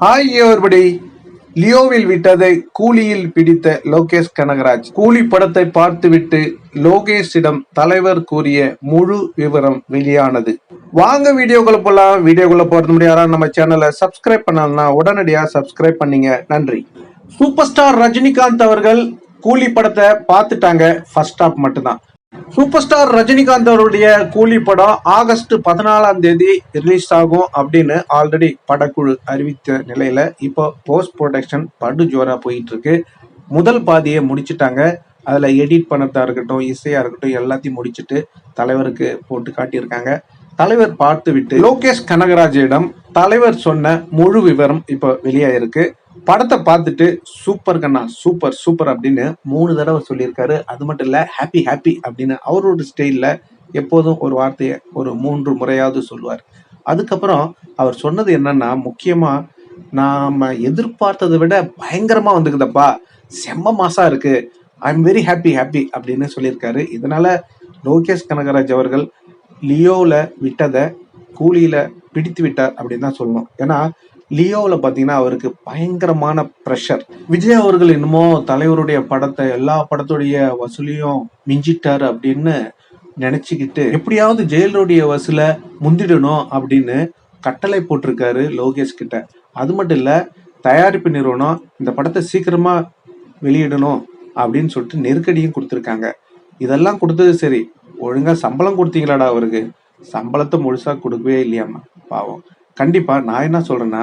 Hi everybody லியோவில் விட்டதை கூலியில் பிடித்த லோகேஷ் கனகராஜ். கூலி படத்தை பார்த்துவிட்டு லோகேஷிடம் தலைவர் கூறிய முழு விவரம் வெளியானது. வாங்க வீடியோக்குள்ள போலாம். வீடியோக்குள்ள போறது முடியாதா நம்ம சேனலை சப்ஸ்கிரைப் பண்ணலன்னா உடனடியா சப்ஸ்கிரைப் பண்ணீங்க. நன்றி. சூப்பர் ஸ்டார் ரஜினிகாந்த் அவர்கள் கூலி படத்தை பார்த்துட்டாங்க. ஃபர்ஸ்ட் ஹாப் மட்டும்தான். சூப்பர் ஸ்டார் ரஜினிகாந்த் அவருடைய கூலி படம் ஆகஸ்ட் பதினாலாம் தேதி ரிலீஸ் ஆகும் அப்படின்னு ஆல்ரெடி படக்குழு அறிவித்த நிலையில இப்போ போஸ்ட் ப்ரொடக்ஷன் படு ஜோரா போயிட்டு இருக்கு. முதல் பாதியை முடிச்சிட்டாங்க. அதுல எடிட் பண்ணதா இருக்கட்டும் இசையா இருக்கட்டும் எல்லாத்தையும் முடிச்சிட்டு தலைவருக்கு போட்டு காட்டியிருக்காங்க. தலைவர் பார்த்துவிட்டு லோகேஷ் கனகராஜிடம் தலைவர் சொன்ன முழு விவரம் இப்போ வெளியாயிருக்கு. படத்தை பார்த்துட்டு சூப்பர் கண்ணா சூப்பர் சூப்பர் அப்படின்னு மூணு தடவை சொல்லியிருக்காரு. அது மட்டும் இல்ல ஹாப்பி ஹாப்பி அப்படின்னு அவரோட ஸ்டைல்ல எப்போதும் ஒரு வார்த்தையை ஒரு மூன்று முறையாவது சொல்லுவார். அதுக்கப்புறம் அவர் சொன்னது என்னன்னா முக்கியமா நாம எதிர்பார்த்ததை விட பயங்கரமா வந்துக்குதப்பா. செம்ம மாசா இருக்கு. I am very happy happy அப்படின்னு சொல்லியிருக்காரு. இதனால லோகேஷ் கனகராஜ் அவர்கள் லியோவில் விட்டதை கூலியில் பிடித்து விட்டார் அப்படின்னு தான் சொல்லணும். ஏன்னா லியோவில் பார்த்தீங்கன்னா அவருக்கு பயங்கரமான ப்ரெஷர் விஜய் அவர்கள் என்னமோ தலைவருடைய படத்தை எல்லா படத்துடைய வசூலையும் மிஞ்சிட்டார் அப்படின்னு நினச்சிக்கிட்டு எப்படியாவது ஜெயலருடைய வசூலை முந்திடணும் அப்படின்னு கட்டளை போட்டிருக்காரு லோகேஷ் கிட்ட. அது மட்டும் இல்லை தயாரிப்பு நிறுவனம் இந்த படத்தை சீக்கிரமாக வெளியிடணும் அப்படின்னு சொல்லிட்டு நெருக்கடியும் கொடுத்துருக்காங்க. இதெல்லாம் கொடுத்தது சரி ஒழுங்காக சம்பளம் கொடுத்தீங்களாடா அவருக்கு? சம்பளத்தை முழுசா கொடுக்கவே இல்லையாம்மா. பாவம். கண்டிப்பாக நான் என்ன சொல்கிறேன்னா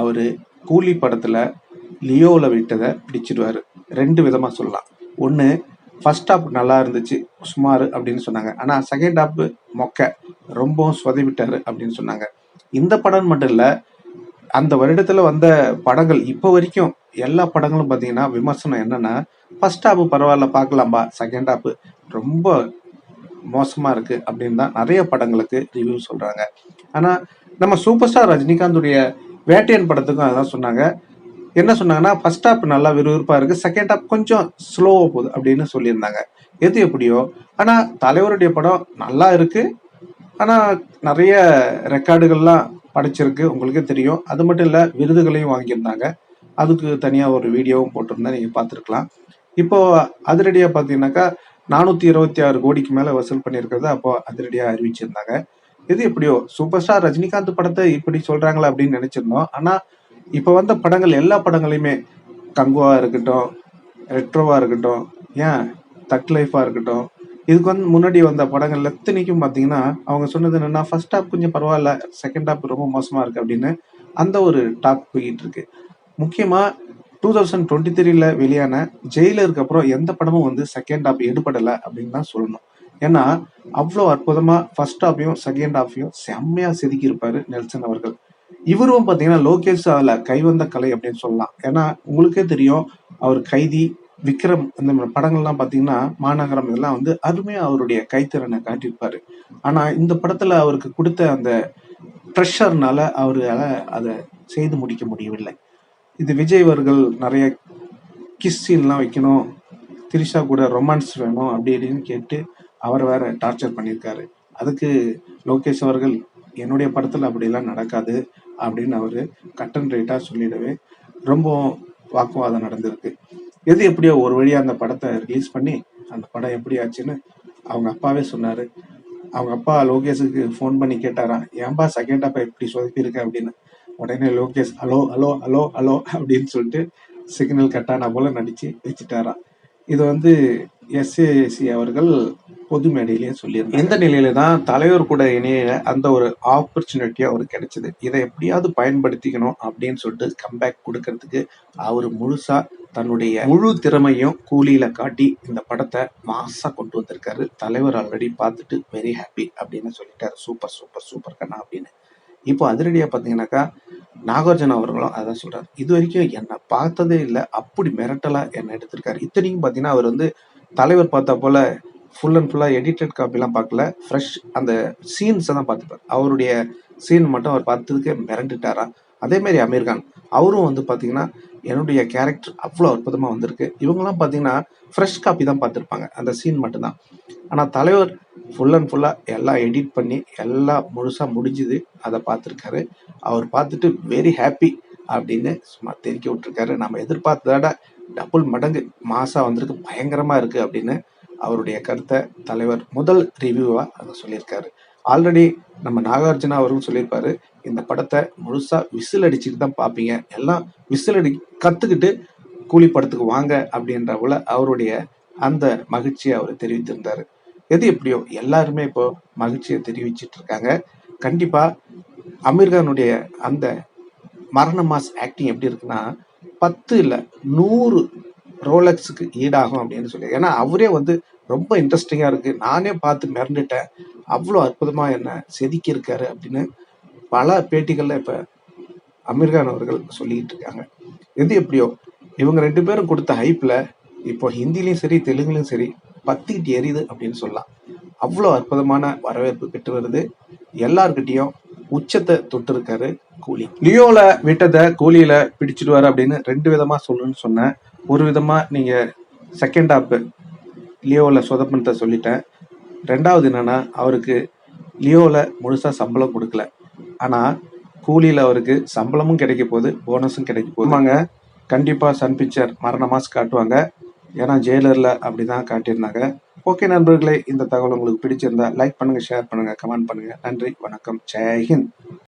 அவர் கூலி படத்தில் லியோவில் விட்டதை பிடிச்சிடுவாரு. ரெண்டு விதமாக சொல்லலாம். ஒன்று ஃபர்ஸ்ட் ஹாப் நல்லா இருந்துச்சு சுமார் அப்படின்னு சொன்னாங்க. ஆனால் செகண்ட் ஹாப் மொக்க ரொம்பவும் சொதவிட்டார் அப்படின்னு சொன்னாங்க. இந்த படம் மட்டும் இல்லை அந்த வருடத்தில் வந்த படங்கள் இப்போ வரைக்கும் எல்லா படங்களும் பார்த்தீங்கன்னா விமர்சனம் என்னன்னா ஃபர்ஸ்ட் ஹாப் பரவாயில்ல பார்க்கலாம்பா செகண்ட் ஹாப்பு ரொம்ப மோசமாக இருக்குது அப்படின்னு தான் நிறைய படங்களுக்கு ரிவ்யூ சொல்கிறாங்க ஆனால் நம்ம சூப்பர் ஸ்டார் ரஜினிகாந்துடைய வேட்டையன் படத்துக்கும் அதான் சொன்னாங்க. என்ன சொன்னாங்கன்னா ஃபர்ஸ்ட் ஹாப் நல்லா விறுவிறுப்பாக இருக்குது செகண்ட் ஹாப் கொஞ்சம் ஸ்லோவாக போகுது அப்படின்னு சொல்லியிருந்தாங்க. எது எப்படியோ ஆனால் தலைவருடைய படம் நல்லா இருக்குது ஆனால் நிறைய ரெக்கார்டுகள்லாம் படைச்சிருக்கு உங்களுக்கே தெரியும். அது மட்டும் இல்லை விருதுகளையும் வாங்கியிருந்தாங்க. அதுக்கு தனியாக ஒரு வீடியோவும் போட்டிருந்தா நீங்கள் பார்த்துருக்கலாம். இப்போது அதிரடியாக பார்த்தீங்கன்னாக்கா நானூற்றி இருபத்தி ஆறு கோடிக்கு மேலே வசூல் பண்ணியிருக்கிறத அப்போ அதிரடியாக அறிவிச்சிருந்தாங்க. இது எப்படியோ சூப்பர் ஸ்டார் ரஜினிகாந்த் படத்தை இப்படி சொல்கிறாங்களா அப்படின்னு நினச்சிருந்தோம். ஆனால் இப்போ வந்த படங்கள் எல்லா படங்களையுமே தங்குவாக இருக்கட்டும் ரெட்ரோவாக இருக்கட்டும் ஏன் தக் லைஃபாக இருக்கட்டும் இதுக்கு வந்து முன்னாடி வந்த படங்கள் எத்தனைக்கும் பார்த்தீங்கன்னா அவங்க சொன்னது என்னென்னா ஃபர்ஸ்ட் ஹாப் கொஞ்சம் பரவாயில்ல செகண்ட் ஹாப் ரொம்ப மோசமாக இருக்குது அப்படின்னு அந்த ஒரு டாக் போயிட்டு இருக்கு. முக்கியமாக டூ தௌசண்ட் டுவெண்ட்டி த்ரீல வெளியான ஜெயிலருக்கு அப்புறம் எந்த படமும் வந்து செகண்ட் ஹாப் எடுபடலை அப்படின்னு தான் சொல்லணும். ஏன்னா அவ்வளோ அற்புதமாக ஃபர்ஸ்ட் ஹாஃபையும் செகண்ட் ஹாஃபையும் செம்மையாக செதுக்கியிருப்பாரு நெல்சன் அவர்கள். இவரும் பார்த்தீங்கன்னா லோகேஷ் அதில் கைவந்த கலை அப்படின்னு சொல்லலாம். ஏன்னா உங்களுக்கே தெரியும் அவர் கைதி விக்ரம் இந்த மாதிரி படங்கள்லாம் பார்த்தீங்கன்னா மாநகரம் இதெல்லாம் வந்து அருமையாக அவருடைய கைத்திறனை காட்டியிருப்பாரு. ஆனால் இந்த படத்தில் அவருக்கு கொடுத்த அந்த ப்ரெஷர்னால அவரால் அதை செய்து முடிக்க முடியவில்லை. இது விஜய் அவர்கள் நிறைய கிஸ் சீன்லாம் வைக்கணும். திரிஷா கூட ரொமான்ஸ் வேணும் அப்படி இப்படின்னு கேட்டு அவர் வேற டார்ச்சர் பண்ணியிருக்காரு. அதுக்கு லோகேஷ் அவர்கள் என்னுடைய படத்தில் அப்படிலாம் நடக்காது அப்படின்னு அவர் கட்டன் ரைட்டாக சொல்லிடவே ரொம்ப வாக்குவாதம் நடந்திருக்கு. எது எப்படியோ ஒரு வழியாக அந்த படத்தை ரிலீஸ் பண்ணி அந்த படம் எப்படி ஆச்சுன்னு அவங்க அப்பாவே சொன்னார். அவங்க அப்பா லோகேஷுக்கு ஃபோன் பண்ணி கேட்டாராம் ஏன்பா செகண்ட் அப்பா இப்படி சொதப்பியிருக்க? அப்படின்னு. உடனே Lokesh hello hello hello hello அப்படின்னு சொல்லிட்டு சிக்னல் கட்டான போல நடிச்சு வச்சுட்டாரா இது வந்து எஸ்ஏசி அவர்கள் பொது மேடையிலேயே சொல்லியிருந்தாங்க. இந்த நிலையில தான் தலைவர் கூட இணைய அந்த ஒரு ஆப்பர்ச்சுனிட்டி அவருக்கு கிடைச்சது. இதை எப்படியாவது பயன்படுத்திக்கணும் அப்படின்னு சொல்லிட்டு கம்பேக் கொடுக்கறதுக்கு அவர் முழுசா தன்னுடைய முழு திறமையும் கூலியில காட்டி இந்த படத்தை மாசா கொண்டு வந்திருக்காரு. தலைவர் ஆல்ரெடி பார்த்துட்டு வெரி ஹாப்பி அப்படின்னு சொல்லிட்டாரு. சூப்பர் சூப்பர் சூப்பர் கண்ணா அப்படின்னு. இப்போ அதிரடியா பாத்தீங்கன்னாக்கா நாகார்ஜுன அவர்களும் அதான் சொல்றாரு. இது வரைக்கும் என்னை பார்த்ததே இல்லை. அப்படி மிரட்டலா என்னை எடுத்திருக்காரு. இத்தனைக்கும் பார்த்தீங்கன்னா அவர் வந்து தலைவர் பார்த்தா போல ஃபுல் அண்ட் ஃபுல்லாக எடிட்டட் காப்பிலாம் பார்க்கல. ஃப்ரெஷ் அந்த சீன்ஸை தான் பார்த்துப்பார். அவருடைய சீன் மட்டும் அவர் பார்த்ததுக்கே மிரண்டுட்டாரா? அதே மாதிரி அமீர் கான். அவரும் வந்து பார்த்தீங்கன்னா என்னுடைய கேரக்டர் அவ்வளோ அற்புதமாக வந்திருக்கு. இவங்கெல்லாம் பார்த்தீங்கன்னா ஃப்ரெஷ் காப்பி தான் பார்த்துருப்பாங்க. அந்த சீன் மட்டும்தான். ஆனால் தலைவர் ஃபுல் அண்ட் ஃபுல்லாக எல்லாம் எடிட் பண்ணி எல்லாம் முழுசாக முடிஞ்சுது. அதை பார்த்துருக்காரு. அவர் பார்த்துட்டு வெரி ஹாப்பி அப்படின்னு சும்மா தெரிவிக்க விட்டுருக்காரு. நம்ம எதிர்பார்த்ததோட டபுள் மடங்கு மாசா வந்திருக்கு. பயங்கரமாக இருக்குது அப்படின்னு அவருடைய கருத்தை தலைவர் முதல் ரிவ்யூவாக அதை சொல்லியிருக்காரு. ஆல்ரெடி நம்ம நாகார்ஜுனா அவரும் சொல்லியிருப்பாரு இந்த படத்தை முழுசா விசில் அடிச்சுட்டு தான் பார்ப்பீங்க. எல்லாம் விசில் அடி கத்துக்கிட்டு கூலி படத்துக்கு வாங்க அப்படின்ற போல அவருடைய அந்த மகிழ்ச்சியை அவர் தெரிவித்திருந்தாரு. எது எப்படியோ எல்லாருமே இப்போ மகிழ்ச்சியை தெரிவிச்சிட்டு இருக்காங்க. கண்டிப்பா அமீர்கானுடைய அந்த மரண மாஸ் ஆக்டிங் எப்படி இருக்குன்னா பத்து இல்லை நூறு ரோலக்ஸுக்கு ஈடாகும் அப்படின்னு சொல்லி. ஏன்னா அவரே வந்து ரொம்ப இன்ட்ரெஸ்டிங்காக இருக்குது நானே பார்த்து மிரண்டுட்டேன். அவ்வளோ அற்புதமாக என்ன செதுக்கி இருக்காரு அப்படின்னு பல பேட்டிகளில் இப்போ அமீர்கான் அவர்கள் சொல்லிக்கிட்டு இருக்காங்க. எது எப்படியோ இவங்க ரெண்டு பேரும் கொடுத்த ஹைப்பில் இப்போ ஹிந்திலையும் சரி தெலுங்குலையும் சரி பத்திக்கிட்டு எரியுது அப்படின்னு சொல்லலாம். அவ்வளோ அற்புதமான வரவேற்பு பெற்று வருது. எல்லார்கிட்டையும் உச்சத்தை தொட்டிருக்காரு கூலி. லியோல விட்டதை கூலியில பிடிச்சிடுவாரு அப்படின்னு ரெண்டு விதமா சொல்லுன்னு சொன்னேன். ஒரு விதமா நீங்க செகண்ட் ஹாப் லியோவில் சொதப்பனத்தை சொல்லிட்டேன். ரெண்டாவது என்னன்னா அவருக்கு லியோவில் முழுசா சம்பளம் கொடுக்கல. ஆனா கூலியில அவருக்கு சம்பளமும் கிடைக்க போகுது போனஸும் கிடைக்க போகுது. ஆமாங்க. கண்டிப்பா சன் பிக்சர் மரண மாஸ் காட்டுவாங்க. ஏன்னா ஜெயிலர்ல அப்படிதான் காட்டியிருந்தாங்க. ஓகே நண்பர்களே இந்த தகவல் உங்களுக்கு பிடிச்சிருந்தா லைக் பண்ணுங்க ஷேர் பண்ணுங்க கமெண்ட் பண்ணுங்க. நன்றி வணக்கம் ஜெய் ஹிந்த்.